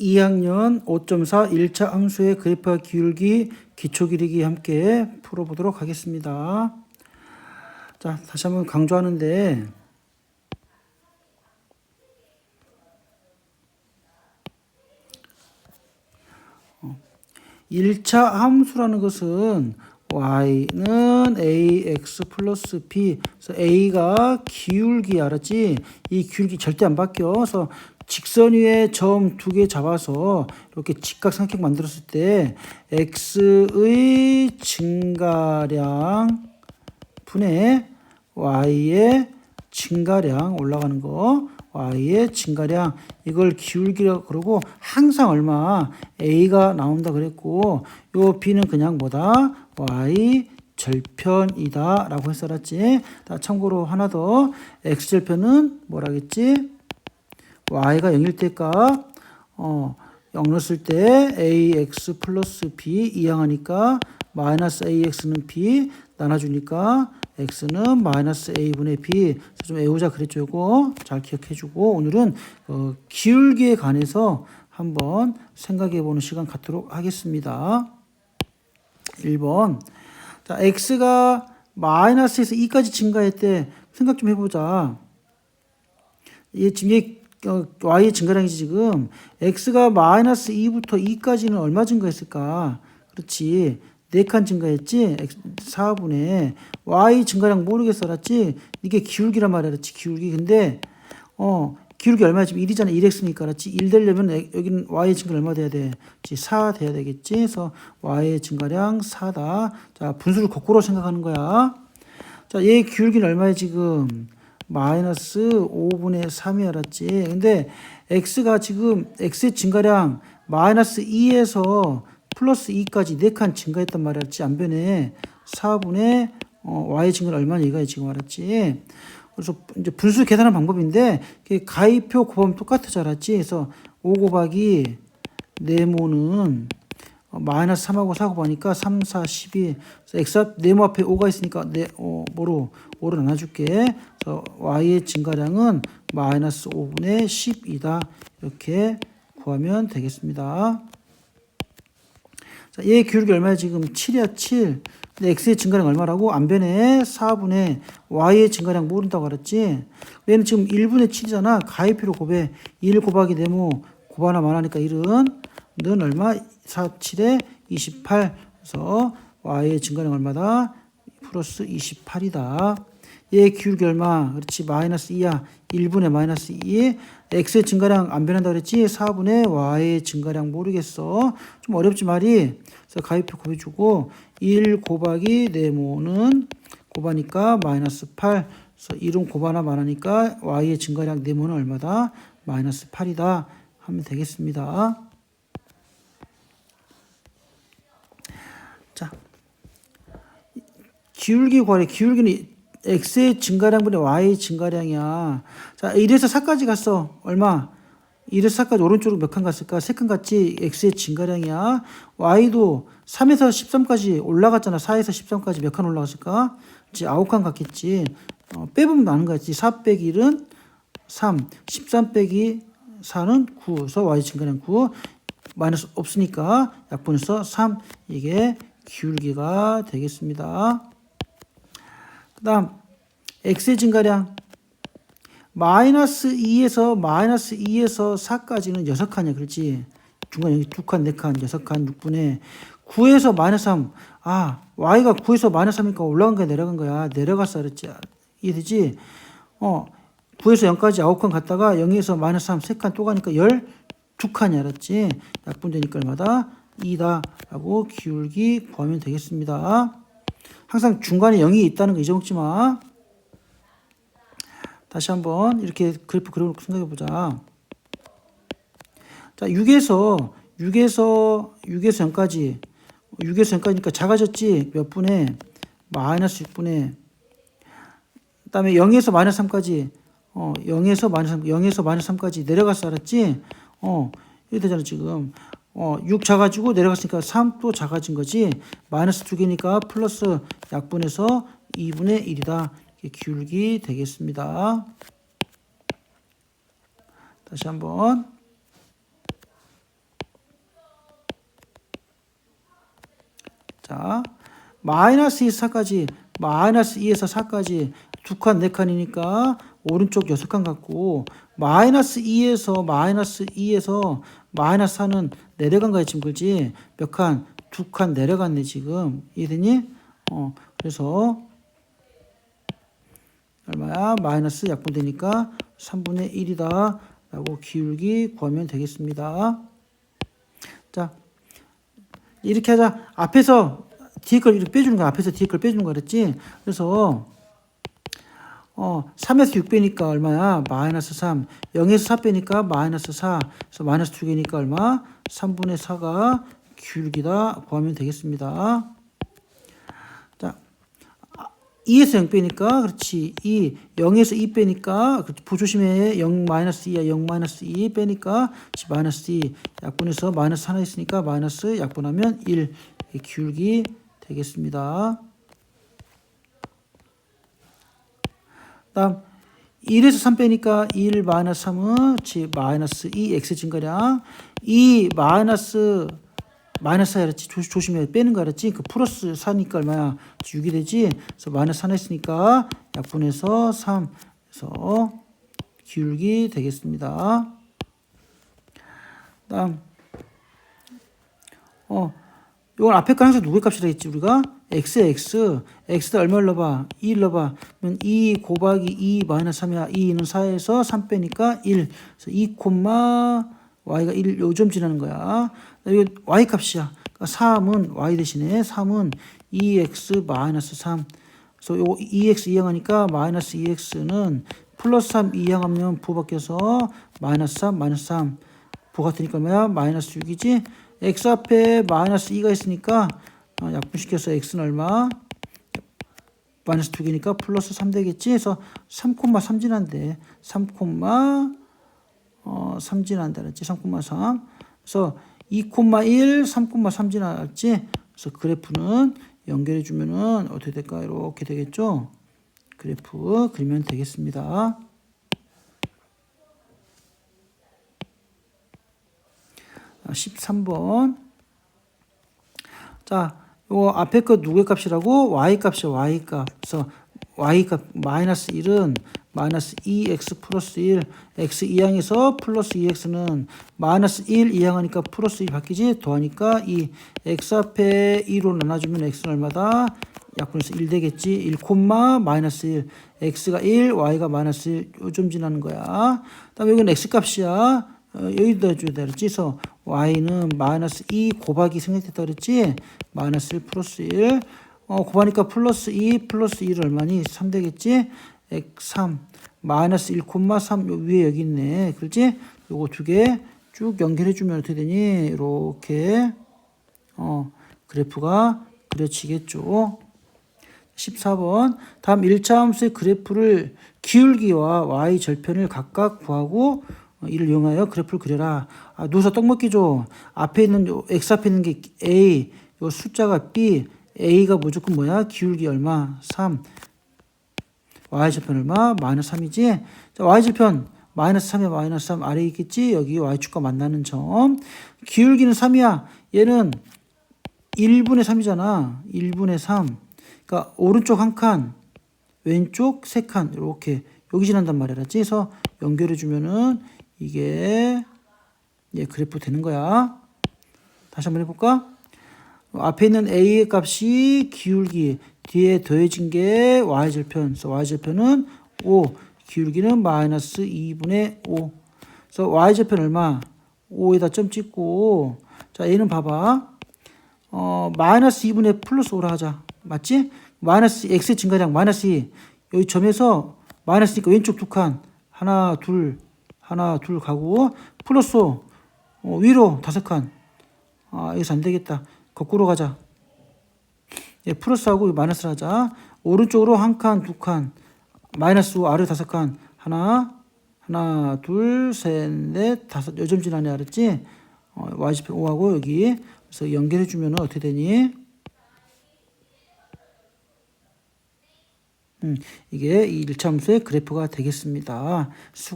2학년 5.4 1차 함수의 그래프와 기울기, 기초 기르기 함께 풀어보도록 하겠습니다. 자, 다시 한번 강조하는데 1차 함수라는 것은 y는 ax 플러스 b 그래서 a가 기울기 알았지? 이 기울기 절대 안 바뀌어. 그래서 직선 위에 점 두 개 잡아서 이렇게 직각삼각 만들었을 때 x의 증가량 분의 y의 증가량 올라가는 거. Y의 증가량. 이걸 기울기라고 그러고 항상 얼마 a가 나온다 그랬고 요 b는 그냥 뭐다? Y 절편이다 라고 했었지. 참고로 하나 더. X 절편은 뭐라겠지 y가 0일 때값 어, 0 넣었을 때 ax 플러스 b 이항하니까 마이너스 ax는 b 나눠주니까 x는 마이너스 a분의 b. 좀 외우자 그랬죠 이거. 잘 기억해주고. 오늘은 어, 기울기에 관해서 한번 생각해보는 시간 갖도록 하겠습니다. 1번. 자 x가 마이너스에서 2까지 증가했대. 생각 좀 해보자. 이 지금 얘 어, y의 증가량이지 지금. x가 마이너스 2부터 2까지는 얼마 증가했을까? 그렇지. 4칸 증가했지? 4분의 y 증가량 모르겠어 알았지? 이게 기울기란 말이야 그렇지? 기울기. 근데 어 기울기 얼마야? 지금 1이잖아. 1x니까 알았지? 1 되려면 여기는 y의 증가 얼마 돼야 돼? 4 돼야 되겠지? 그래서 y의 증가량 4다. 자 분수를 거꾸로 생각하는 거야. 자얘 기울기는 얼마야 지금 마이너스 5분의 3이 알았지. 근데 x가 지금 x의 증가량 마이너스 2에서 플러스 2까지 4칸 증가했단 말이었지. 안 변해. 4분의 어, y의 증가는 얼마나 이거야 지금 알았지. 그래서 이제 분수 계산하는 방법인데 가위표 곱하면 똑같아 알았지. 그래서 5 곱하기 네모는 어, 마이너스 3하고 4 곱하니까 3, 4, 12. 그래서 x 네모 앞에 5가 있으니까 네, 어, 뭐로 5를 나눠줄게. 그래서 y의 증가량은 마이너스 5분의 10이다. 이렇게 구하면 되겠습니다. 자, 얘 기울기 얼마야 지금 7이야 7. 근데 x의 증가량 얼마라고? 안 변해. 4분의 y의 증가량 모른다고 그랬지. 얘는 지금 1분의 7이잖아. 가위표로 곱해. 1 곱하기 네모 곱하나 말하니까 1은 는 얼마? 4, 7에 28. 그래서 y의 증가량 얼마다? 플러스 28이다. 얘 기울기 얼마? 그렇지. 마이너스 2야. 1분의 마이너스 2. x의 증가량 안 변한다 그랬지? 4분의 y의 증가량 모르겠어. 좀 어렵지 말이. 그래서 가위표 곱해주고 1 곱하기 네모는 곱하니까 마이너스 8. 그래서 1은 곱하나 말하니까 y의 증가량 네모는 얼마다? 마이너스 8이다. 하면 되겠습니다. 기울기 구하래. 기울기는 x의 증가량분의 y의 증가량이야. 자, 1에서 4까지 갔어. 얼마? 1에서 4까지 오른쪽으로 몇 칸 갔을까? 3칸 갔지? x의 증가량이야. y도 3에서 13까지 올라갔잖아. 4에서 13까지 몇 칸 올라갔을까? 이제 9칸 갔겠지. 어, 빼보면 나는 거지. 4 빼기 1은 3, 13 빼기 4는 9. 그래서 y 증가량 9. 마이너스 없으니까 약분해서 3. 이게 기울기가 되겠습니다. 그 다음 x의 증가량 마이너스 2에서 마이너스 2에서 4까지는 6칸이야 그렇지 중간 여기 2칸 4칸 6칸 6분의 9에서 마이너스 3 아, y가 9에서 마이너스 3이니까 올라간 거야, 내려간 거야. 내려갔어, 그랬지. 이해되지? 어, 9에서 0까지 9칸 갔다가 0에서 마이너스 3, 3칸 또 가니까 12칸이 알았지? 약분되니까 얼마다? 2다. 라고 기울기 구하면 되겠습니다. 항상 중간에 0이 있다는 거 잊어먹지 마. 다시 한번 이렇게 그래프 그려놓고 생각해 보자. 자, 6에서 6에서 6에서 0까지 6에서 0까지니까 작아졌지. 몇 분에 마이너스 6분에 그다음에 0에서 마이너스 3까지 어, 0에서 마이너스 3, 0에서 마이너스 3까지 내려갔어 알았지? 어, 이렇게 되잖아 지금. 어, 6 작아지고 내려갔으니까 3도 작아진 거지 마이너스 2개니까 플러스 약분해서 2분의 1이다. 이게 기울기 되겠습니다. 다시 한번 자 마이너스 24까지 마이너스 2에서 4까지 두 칸, 네 칸이니까 오른쪽 여섯 칸 같고 마이너스 2에서 마이너스 2에서 마이너스 4는 내려간 거야 지금 그지? 몇 칸? 두 칸 내려갔네 지금 이해되니? 어 그래서 얼마야? 마이너스 약분되니까 3분의 1이다 라고 기울기 구하면 되겠습니다. 자 이렇게 하자. 앞에서 뒤에 걸 이렇게 빼주는 거야. 앞에서 뒤에 걸 빼주는 거야 그랬지? 그래서 어, 3에서 6 빼니까 얼마야? 마이너스 3. 0에서 4 빼니까 마이너스 4. 그래서 마이너스 2개니까 얼마? 3분의 4가 기울기다 구하면 되겠습니다. 자, 2에서 0 빼니까 그렇지. 2. 0에서 2 빼니까 그렇지. 조심해. 0 마이너스 2야. 0 마이너스 2 빼니까. 마이너스 2. 약분해서 마이너스 하나 있으니까 마이너스 약분하면 1. 이게 기울기 되겠습니다. 다음 1에서 3 빼니까 1 마이너스 3은 지 마이너스 2 x 증가량. 2 마이너스 마이너스 4 조, 조심해 빼는 거 알았지? 그 플러스 4니까 얼마야? 6이 되지? 그래서 마이너스 하나 있으니까 약분해서 3 그래서 기울기 되겠습니다. 다음 어 이건 앞에 거 항상 누구의 값이라 했지 우리가 x x x다 얼마 넣어봐? 2 넣어봐. 그러면 2 곱하기 2 마이너스 3이야. 2는 4에서 3 빼니까 1 그래서 2 콤마 y가 1 요점 지나는 거야. 이거 y 값이야. 그러니까 3은 y 대신에 3은 2x 마이너스 3 그래서 요 2x 이항하니까 마이너스 2x는 플러스 3 이항하면 부 바뀌어서 마이너스 3 마이너스 3 부 같으니까 뭐야? 마이너스 6이지? X 앞에 마이너스 2가 있으니까 어, 약분시켜서 x는 얼마? 마이너스 2개니까 플러스 3 되겠지? 그래서 3,3 지난대. 3, 어, 3 지난다 그랬지? 3,3. 그래서 2,1, 3,3 지났지? 그래서 그래프는 연결해 주면은 어떻게 될까? 이렇게 되겠죠? 그래프 그리면 되겠습니다. 13번. 자, 요 앞에 거 누구의 값이라고? y 값이야, y 값. 그래서 y 값 마이너스 1은 마이너스 2x 플러스 1, x 이항에서 플러스 2x는 마이너스 1 이항하니까 플러스 1 바뀌지? 더하니까 이 x 앞에 2로 나눠주면 x는 얼마다? 약분해서 1 되겠지? 1 콤마 마이너스 1, x가 1, y가 마이너스 1, 요점 지나는 거야. 다음에 여기는 x 값이야. 어, 여기다 줘야 돼. 그랬지? 그래서 y는 마이너스 2 곱하기 생략됐다 그랬지? 마이너스 1 플러스 1. 어, 곱하니까 플러스 2 플러스 1 얼마니? 3 되겠지? x 3 마이너스 1 콤마 3 위에 여기 있네. 그렇지? 요거 두 개 쭉 연결해 주면 어떻게 되니? 이렇게 어, 그래프가 그려지겠죠. 14번 다음 1차 함수의 그래프를 기울기와 y 절편을 각각 구하고 어, 이를 이용하여 그래프를 그려라. 아, 누워서 떡 먹기 줘. 앞에 있는 요 x 앞에 있는 게 a, 요 숫자가 b, a가 무조건 뭐야? 기울기 얼마? 3. y 절편 얼마? 마이너스 3이지. 자, y 절편 마이너스 3에 마이너스 3 아래에 있겠지? 여기 y축과 만나는 점. 기울기는 3이야. 얘는 1분의 3이잖아. 1분의 3. 그러니까 오른쪽 한 칸, 왼쪽 세 칸 이렇게 여기 지난단 말이야. 그래서 연결해 주면은 이게 예, 그래프 되는 거야. 다시 한번 해볼까? 앞에 있는 a의 값이 기울기, 뒤에 더해진 게 y절편. 그래서 y절편은 5, 기울기는 마이너스 2분의 5. 그래서 y절편 얼마? 5에다 점 찍고, 자, 얘는 봐봐. 어, 마이너스 2분의 플러스 5라 하자. 맞지? 마이너스 x 증가량 마이너스 2. 여기 점에서 마이너스니까 왼쪽 두 칸. 하나, 둘, 하나, 둘 가고, 플러스 5. 어, 위로 다섯 칸. 아, 여기서 안 되겠다. 거꾸로 가자. 예, 플러스하고 마이너스를 하자. 오른쪽으로 한 칸, 두 칸. 마이너스 5 아래 다섯 칸. 하나, 하나, 둘, 셋, 넷, 다섯. 요점 지나네 알았지? 어, y좌표 5하고 여기. 그래서 연결해 주면 어떻게 되니? 음, 이게 이 1차 함수의 그래프가 되겠습니다. 수